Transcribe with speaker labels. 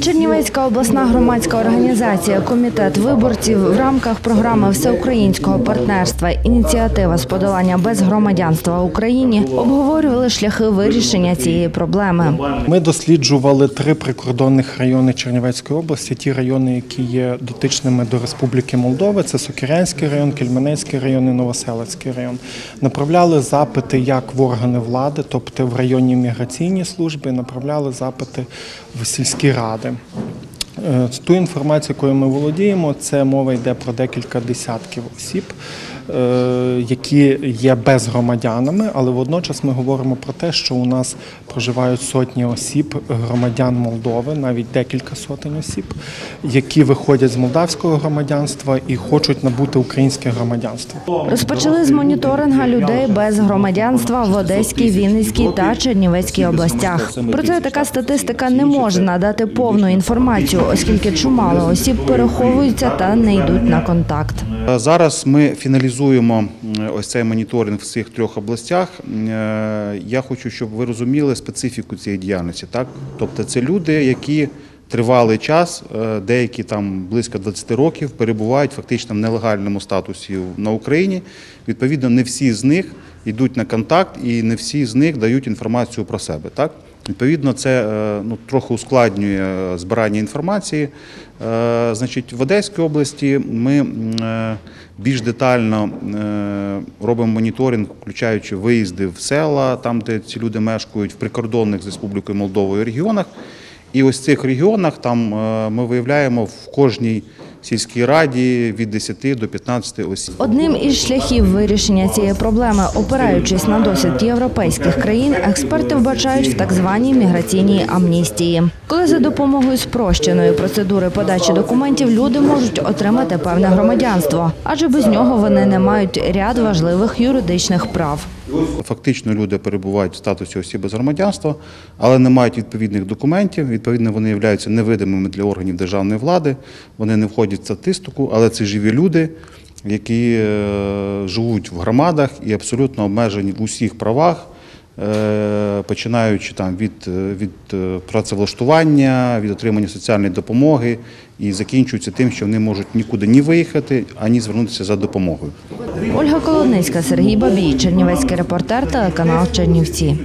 Speaker 1: Чернівецька обласна громадська організація Комітет виборців в рамках програми всеукраїнського партнерства Ініціатива з подолання безгромадянства в Україні обговорювали шляхи вирішення цієї проблеми.
Speaker 2: Ми досліджували три прикордонних райони Чернівецької області, ті райони, які є дотичними до Республіки Молдова. Це Сокирянський район, Кельменецький район і Новоселицький район. Направляли запити як в органи влади, тобто в районні міграційні служби, направляли запити в сільські ради. Е, Ту інформацію, якою ми володіємо, це мова йде про декілька десятків осіб, які є безгромадянами, але водночас ми говоримо про те, що у нас проживають сотні осіб, громадян Молдови, навіть декілька сотень осіб, які виходять з молдавського громадянства і хочуть набути українське громадянство.
Speaker 1: Розпочали з моніторинга людей без громадянства в Одеській, Вінницькій та Чернівецькій областях. Проте така статистика не може надати повну інформацію, оскільки чимало осіб переховуються та не йдуть на контакт.
Speaker 3: Е, Зараз ми фіналізуємо ось цей моніторинг в цих трьох областях. Е, Я хочу, щоб ви розуміли специфіку цієї діяльності. Так, тобто, це люди, які тривалий час, е, деякі там близько 20 років, перебувають фактично в нелегальному статусі на Україні. Відповідно, не всі з них йдуть на контакт, і не всі з них дають інформацію про себе. Так. Відповідно, це е, ну, трохи ускладнює е, збирання інформації. Е, Значить, в Одеській області ми більш детально робимо моніторинг, включаючи виїзди в села, там, де ці люди мешкають, в прикордонних з Республікою Молдовою регіонах. І ось в цих регіонах там ми виявляємо в кожній сільській раді від 10 до 15 осіб.
Speaker 1: Одним із шляхів вирішення цієї проблеми, опираючись на досвід європейських країн, експерти вбачають в так званій міграційній амністії, коли за допомогою спрощеної процедури подачі документів люди можуть отримати певне громадянство, адже без нього вони не мають ряд важливих юридичних прав.
Speaker 3: Фактично люди перебувають в статусі осіб без громадянства, але не мають відповідних документів. Відповідно, вони являються невидимими для органів державної влади. Вони не входять в статистику, але це живі люди, які е, живуть в громадах і абсолютно обмежені в усіх правах. Починаючи там від, е, від е, працевлаштування, від отримання соціальної допомоги і закінчуються тим, що вони можуть нікуди ні виїхати, ані звернутися за допомогою.
Speaker 1: Ольга Колодницька, Сергій Бабій, Чернівецький репортер, телеканал Чернівці.